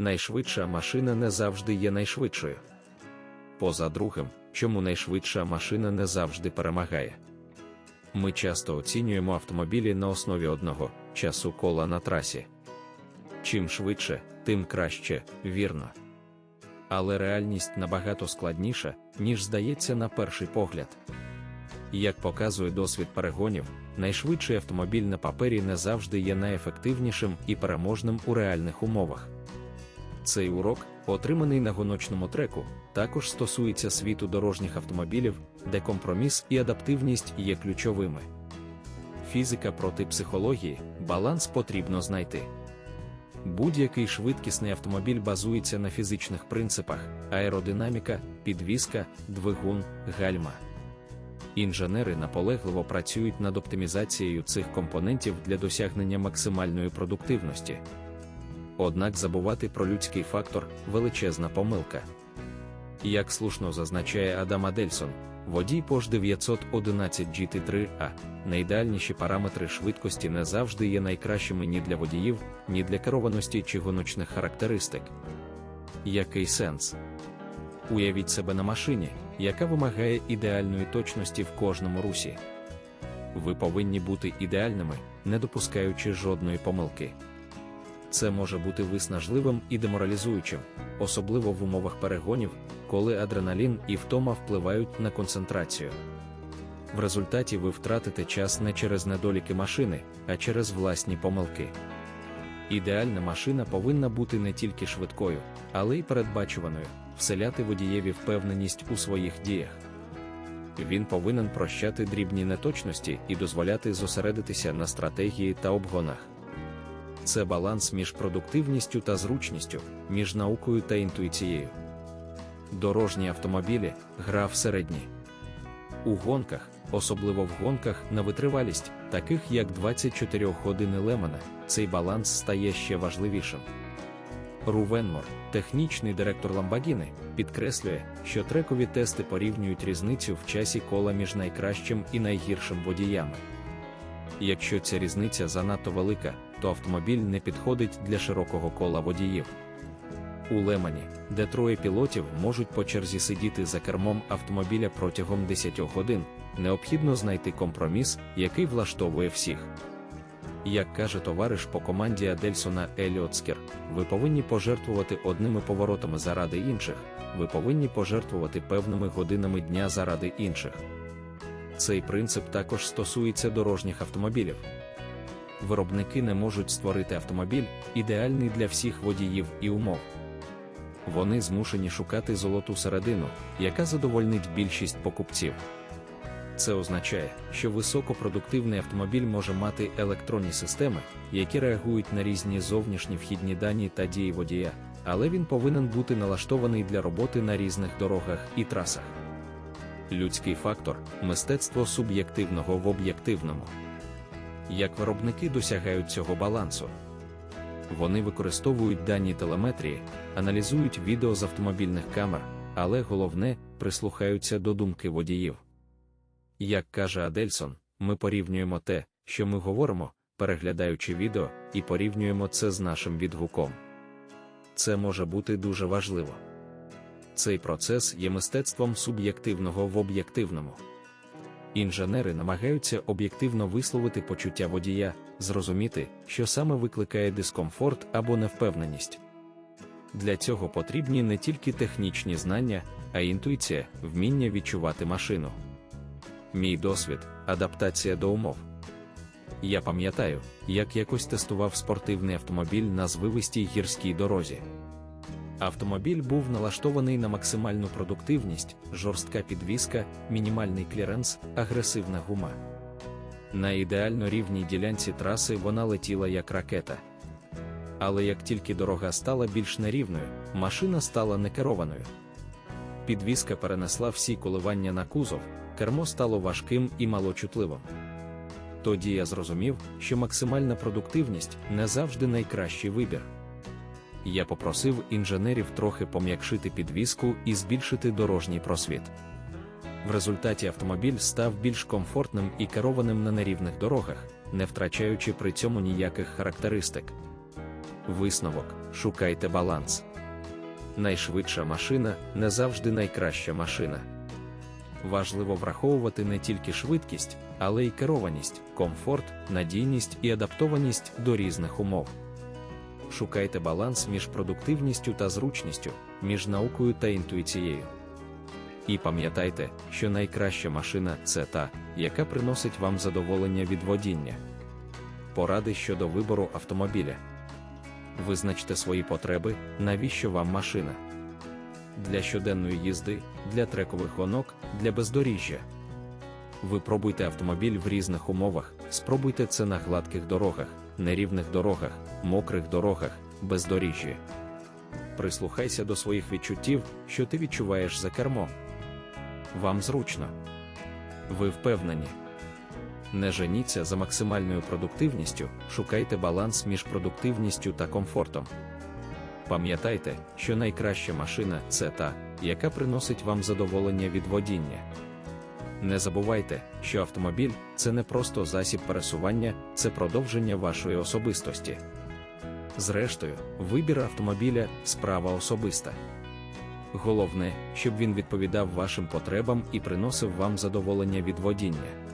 найшвидша машина не завжди є найшвидшою. Поза другим, чому найшвидша машина не завжди перемагає. Ми часто оцінюємо автомобілі на основі одного часу кола на трасі. Чим швидше, тим краще, вірно. Але реальність набагато складніша, ніж здається на перший погляд. Як показує досвід перегонів, найшвидший автомобіль на папері не завжди є найефективнішим і переможним у реальних умовах. Цей урок, отриманий на гоночному треку, також стосується світу дорожніх автомобілів, де компроміс і адаптивність є ключовими. Фізика проти психології, баланс потрібно знайти. Будь-який швидкісний автомобіль базується на фізичних принципах: аеродинаміка, підвізка, двигун, гальма. Інженери наполегливо працюють над оптимізацією цих компонентів для досягнення максимальної продуктивності. Однак забувати про людський фактор величезна помилка. Як слушно зазначає Адам Адельсон, водій Porsche 911 GT3A, найідеальніші параметри швидкості не завжди є найкращими ні для водіїв, ні для керованості чи гоночних характеристик. Який сенс? Уявіть себе на машині, яка вимагає ідеальної точності в кожному русі. Ви повинні бути ідеальними, не допускаючи жодної помилки. Це може бути виснажливим і деморалізуючим, особливо в умовах перегонів, коли адреналін і втома впливають на концентрацію. В результаті ви втратите час не через недоліки машини, а через власні помилки. Ідеальна машина повинна бути не тільки швидкою, але й передбачуваною, вселяти водієві впевненість у своїх діях. Він повинен прощати дрібні неточності і дозволяти зосередитися на стратегії та обгонах. Це баланс між продуктивністю та зручністю, між наукою та інтуїцією. Дорожні автомобілі гра в середні. У гонках, особливо в гонках на витривалість, таких як 24 години Лемона, цей баланс стає ще важливішим. Рувенмор, технічний директор Lamborghini, підкреслює, що трекові тести порівнюють різницю в часі кола між найкращим і найгіршим водіями. Якщо ця різниця занадто велика, то автомобіль не підходить для широкого кола водіїв. У Лемані, де троє пілотів можуть по черзі сидіти за кермом автомобіля протягом 10 годин, необхідно знайти компроміс, який влаштовує всіх. Як каже товариш по команді Адельсона Еліотскер, ви повинні пожертвувати одними поворотами заради інших, ви повинні пожертвувати певними годинами дня заради інших. Цей принцип також стосується дорожніх автомобілів. Виробники не можуть створити автомобіль, ідеальний для всіх водіїв і умов. Вони змушені шукати золоту середину, яка задовольнить більшість покупців. Це означає, що високопродуктивний автомобіль може мати електронні системи, які реагують на різні зовнішні вхідні дані та дії водія, але він повинен бути налаштований для роботи на різних дорогах і трасах. Людський фактор мистецтво суб'єктивного в об'єктивному. Як виробники досягають цього балансу? Вони використовують дані телеметрії, аналізують відео з автомобільних камер, але головне прислухаються до думки водіїв. Як каже Адельсон, ми порівнюємо те, що ми говоримо, переглядаючи відео, і порівнюємо це з нашим відгуком. Це може бути дуже важливо. Цей процес є мистецтвом суб'єктивного в об'єктивному. Інженери намагаються об'єктивно висловити почуття водія, зрозуміти, що саме викликає дискомфорт або невпевненість. Для цього потрібні не тільки технічні знання, а й інтуїція, вміння відчувати машину. Мій досвід адаптація до умов. Я пам'ятаю, як якось тестував спортивний автомобіль на звивистій гірській дорозі. Автомобіль був налаштований на максимальну продуктивність, жорстка підвізка, мінімальний кліренс, агресивна гума. На ідеально рівній ділянці траси вона летіла як ракета. Але як тільки дорога стала більш нерівною, машина стала некерованою. Підвізка перенесла всі коливання на кузов, кермо стало важким і малочутливим. Тоді я зрозумів, що максимальна продуктивність не завжди найкращий вибір. Я попросив інженерів трохи пом'якшити підвіску і збільшити дорожній просвіт. В результаті автомобіль став більш комфортним і керованим на нерівних дорогах, не втрачаючи при цьому ніяких характеристик. Висновок шукайте баланс. Найшвидша машина не завжди найкраща машина. Важливо враховувати не тільки швидкість, але й керованість, комфорт, надійність і адаптованість до різних умов. Шукайте баланс між продуктивністю та зручністю, між наукою та інтуїцією. І пам'ятайте, що найкраща машина це та, яка приносить вам задоволення від водіння. Поради щодо вибору автомобіля. Визначте свої потреби, навіщо вам машина. Для щоденної їзди, для трекових гонок, для бездоріжжя. Випробуйте автомобіль в різних умовах, спробуйте це на гладких дорогах, нерівних дорогах, мокрих дорогах, бездоріжжі. Прислухайся до своїх відчуттів, що ти відчуваєш за кермом. Вам зручно. Ви впевнені. Не женіться за максимальною продуктивністю, шукайте баланс між продуктивністю та комфортом. Пам'ятайте, що найкраща машина це та, яка приносить вам задоволення від водіння. Не забувайте, що автомобіль це не просто засіб пересування, це продовження вашої особистості. Зрештою, вибір автомобіля справа особиста. Головне, щоб він відповідав вашим потребам і приносив вам задоволення від водіння.